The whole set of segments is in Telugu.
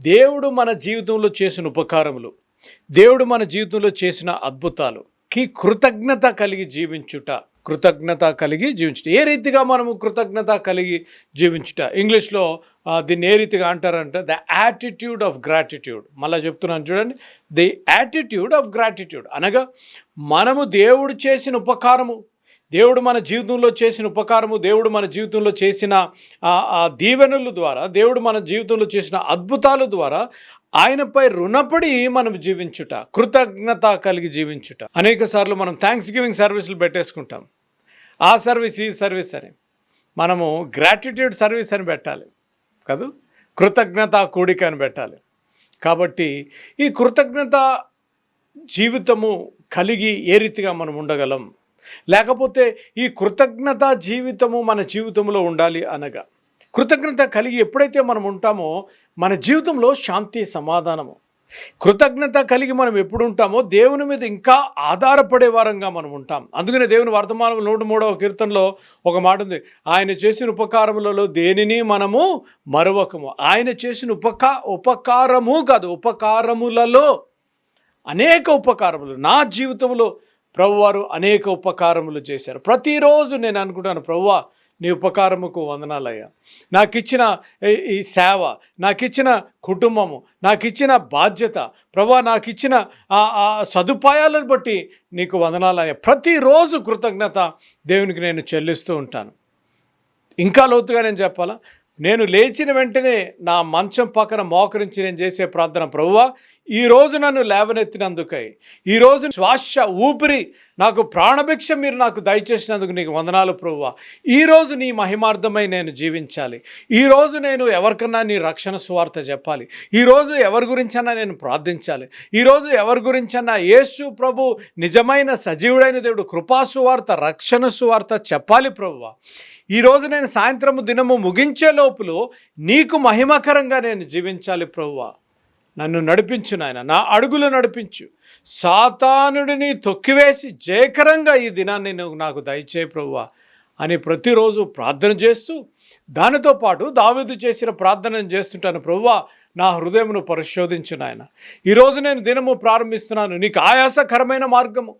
దేవుడు మన జీవితంలో చేసిన ఉపకారములు దేవుడు మన జీవితంలో చేసిన అద్భుతాలు కి కృతజ్ఞత కలిగి జీవించుట కృతజ్ఞత కలిగి జీవించుట. ఏ రీతిగా మనము కృతజ్ఞత కలిగి జీవించుట? ఇంగ్లీష్లో దీన్ని ఏ రీతిగా అంటారంటే? ద యాటిట్యూడ్ ఆఫ్ గ్రాటిట్యూడ్ మళ్ళీ చెప్తున్నాను చూడండి. ది యాటిట్యూడ్ ఆఫ్ గ్రాటిట్యూడ్ అనగా మనము దేవుడు చేసిన ఉపకారము. దేవుడు మన జీవితంలో చేసిన ఉపకారము దేవుడు మన జీవితంలో చేసిన ఆ, దీవెనల ద్వారా దేవుడు మన జీవితంలో చేసిన అద్భుతాల ద్వారా ఆయనపై రుణపడి మనం జీవించుట కృతజ్ఞత కలిగి జీవించుట. అనేక సార్లు మనం థ్యాంక్స్ గివింగ్ సర్వీసులు పెట్టేసుకుంటాం. ఆ సర్వీస్ ఈ సర్వీస్ అని. మనము గ్రాటిట్యూడ్ సర్వీస్ అని పెట్టాలి. కాదు కృతజ్ఞత కూడిక అని పెట్టాలి. కాబట్టి ఈ కృతజ్ఞత జీవితము కలిగి ఏ రీతిగా మనం ఉండగలం? లేకపోతే ఈ కృతజ్ఞత జీవితము మన జీవితంలో ఉండాలి అనగా. కృతజ్ఞత కలిగి ఎప్పుడైతే మనం ఉంటామో మన జీవితంలో శాంతి సమాధానము. కృతజ్ఞత కలిగి మనం ఎప్పుడు ఉంటామో దేవుని మీద ఇంకా ఆధారపడే వారంగా మనం ఉంటాం. అందుకనే దేవుని వర్తమానం నూట మూడవ కీర్తనలో ఒక మాట ఉంది. ఆయన చేసిన ఉపకారములలో దేనిని మనము మరవకము? ఆయన చేసిన ఉపకా ఉపకారము కాదు ఉపకారములలో అనేక ఉపకారములు. నా జీవితంలో ప్రభువారు అనేక ఉపకారములు చేశారు. ప్రతిరోజు నేను అనుకుంటాను ప్రభువా నీ ఉపకారముకు వందనాలయ్యా. నాకు ఇచ్చిన ఈ- ఈ సేవ నాకు ఇచ్చిన కుటుంబము నాకు ఇచ్చిన బాధ్యత ప్రభా నాకు ఇచ్చిన ఆ సదుపాయాలను బట్టి నీకు వందనాలయ్యా. ప్రతిరోజు కృతజ్ఞత దేవునికి నేను చెల్లిస్తూ ఉంటాను. ఇంకా లోతుగా నేను చెప్పాలా? నేను లేచిన వెంటనే నా మంచం పక్కన మోకరించి నేను చేసే ప్రార్థన ప్రభువా ఈరోజు నన్ను లేవనెత్తినందుకై ఈరోజు శ్వాస ఊపిరి నాకు ప్రాణభిక్ష మీరు నాకు దయచేసినందుకు నీకు వందనాలు ప్రభువా. ఈరోజు నీ మహిమార్థమై నేను జీవించాలి. ఈరోజు నేను ఎవరికన్నా నీ రక్షణ సువార్త చెప్పాలి. ఈరోజు ఎవరి గురించన్నా నేను ప్రార్థించాలి. ఈరోజు ఎవరి గురించన్నా యేసు ప్రభు నిజమైన సజీవుడైన దేవుడు కృపాసువార్త రక్షణ సువార్త చెప్పాలి ప్రభువా. ఈరోజు నేను సాయంత్రము దినము ముగించే లోపులో నీకు మహిమకరంగా నేను జీవించాలి ప్రభువా నన్ను నడిపించు నాయన నా అడుగులు నడిపించు. సాతానుడిని తొక్కివేసి జయకరంగా ఈ దినాన్ని నువ్వు నాకు దయచేయి ప్రభువా అని ప్రతిరోజు ప్రార్థన చేస్తూ దానితో పాటు దావీదు చేసిన ప్రార్థన చేస్తుంటాను ప్రభువా నా హృదయమును పరిశోధించు నాయన. ఈరోజు నేను దినము ప్రారంభిస్తున్నాను నీకు ఆయాసకరమైన మార్గము.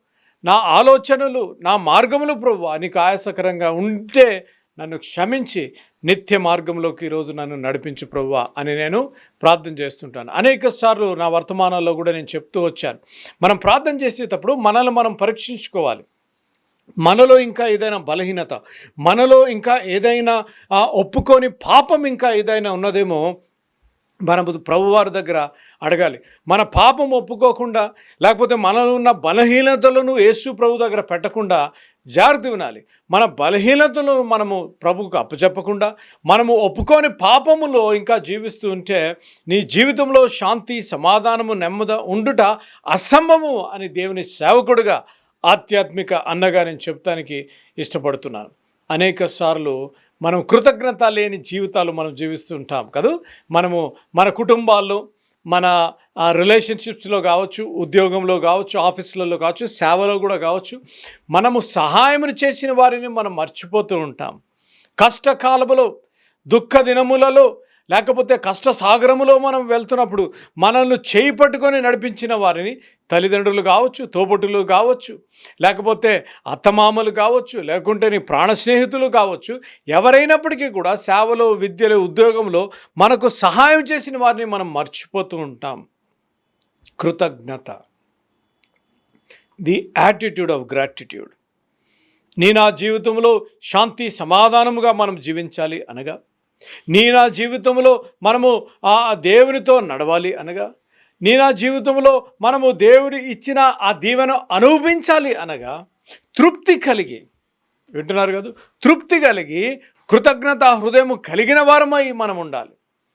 నా ఆలోచనలు నా మార్గములు ప్రభు నీకు ఆయాసకరంగా ఉంటే నన్ను క్షమించి నిత్య మార్గంలోకి ఈరోజు నన్ను నడిపించు ప్రభువా అని నేను ప్రార్థన చేస్తుంటాను. అనేక సార్లు నా వర్తమానాల్లో కూడా నేను చెప్తూ వచ్చాను. మనం ప్రార్థన చేసేటప్పుడు మనల్ని మనం పరీక్షించుకోవాలి. మనలో ఇంకా ఏదైనా బలహీనత మనలో ఇంకా ఏదైనా ఒప్పుకొని పాపం ఇంకా ఏదైనా ఉన్నదేమో మన ప్రభువారి దగ్గర అడగాలి. మన పాపం ఒప్పుకోకుండా లేకపోతే మనలో ఉన్న బలహీనతలను యేసు ప్రభు దగ్గర పెట్టకుండా జాగ్రత్త వినాలి. మన బలహీనతను మనము ప్రభుకు అప్పచెప్పకుండా మనము ఒప్పుకొని పాపములో ఇంకా జీవిస్తూ ఉంటే నీ జీవితంలో శాంతి సమాధానము నెమ్మద ఉండుట అసంభవము అని దేవుని సేవకుడుగా ఆధ్యాత్మిక అన్నగా నేను చెప్తానికి ఇష్టపడుతున్నాను. అనేక సార్లు మనం కృతజ్ఞత లేని జీవితాలు మనం జీవిస్తూ ఉంటాం కదా? మనము మన కుటుంబాల్లో మన రిలేషన్షిప్స్లో కావచ్చు ఉద్యోగంలో కావచ్చు ఆఫీసులలో కావచ్చు సేవలో కూడా కావచ్చు మనము సహాయం చేసిన వారిని మనం మర్చిపోతూ ఉంటాం. కష్టకాలములో దుఃఖ దినములలో లేకపోతే కష్ట సాగరములో మనం వెళ్తున్నప్పుడు మనల్ని చేయి పట్టుకొని నడిపించిన వారిని తల్లిదండ్రులు కావచ్చు తోబుట్టులు కావచ్చు లేకపోతే అత్తమామలు కావచ్చు లేకుంటే నీ ప్రాణ స్నేహితులు కావచ్చు ఎవరైనప్పటికీ కూడా సేవలో విద్యలో ఉద్యోగంలో మనకు సహాయం చేసిన వారిని మనం మర్చిపోతూ ఉంటాం. కృతజ్ఞత. The attitude of gratitude. నీ నా జీవితంలో శాంతి సమాధానముగా మనం జీవించాలి అనగా నీ నా జీవితంలో మనము ఆ దేవునితో నడవాలి అనగా నీ నా జీవితంలో మనము దేవుడి ఇచ్చిన ఆ దీవెన అనుభవించాలి అనగా తృప్తి కలిగి వింటున్నారు కదా తృప్తి కలిగి కృతజ్ఞత హృదయం కలిగిన వారమై మనం ఉండాలి